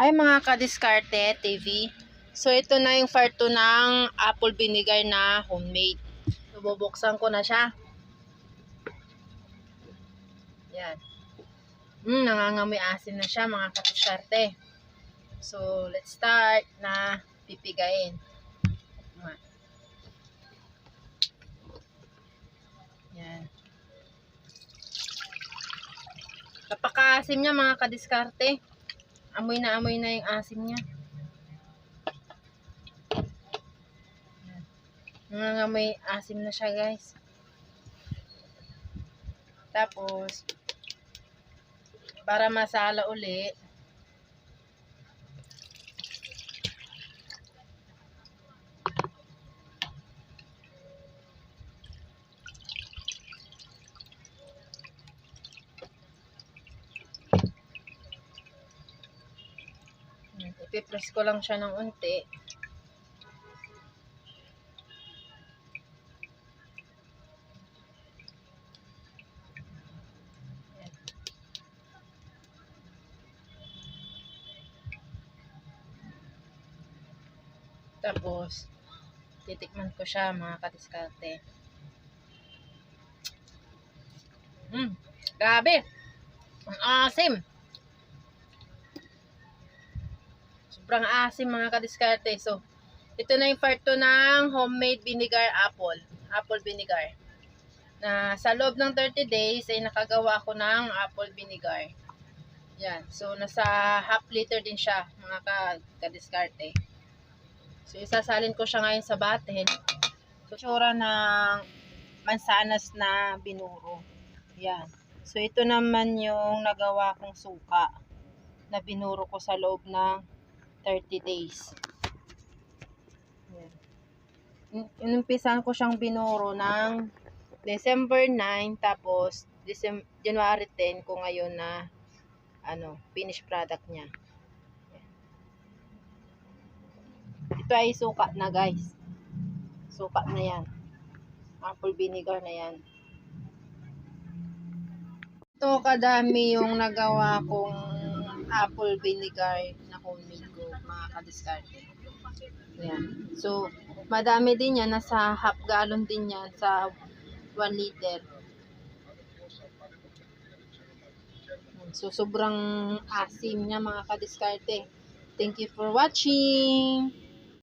Ay mga kadiskarte TV. So ito na yung part 2 ng apple vinegar na homemade. Bubuksan ko na siya. Yan. Hmm, nangangamoy asin na siya mga kadiskarte. So let's start na pipigayin. Yan. Yan. Napakaasim niya mga kadiskarte. Amoy na amoy na yung asim niya. May asim na siya guys. Tapos, para masala uli, ipipress ko lang siya ng unti. Tapos, titikman ko siya mga kadiskarte. Hmm, grabe. Ang asim. Sobrang asim mga kadiskarte. So, ito na yung part 2 ng homemade vinegar apple. Apple vinegar. Na sa loob ng 30 days ay nakagawa ko ng apple vinegar. Yan. So, nasa half liter din siya mga ka- kadiskarte. So, isasalin ko siya ngayon sa batin. So, tsura ng mansanas na binuro. Yan. So, ito naman yung nagawa kong suka na binuro ko sa loob ng 30 days. Yan. In- Inumpisan ko siyang binuro ng December 9 tapos December, January 10 ko ngayon na ano, finished product niya. Ito ay suka na guys. Suka na yan. Apple vinegar na yan. Ito kadami yung nagawa kong apple vinegar na ko mga kadiskarte. Yan. So, madami din yan. Nasa half gallon din yan sa 1 liter. So, sobrang asim niya mga kadiskarte. Thank you for watching.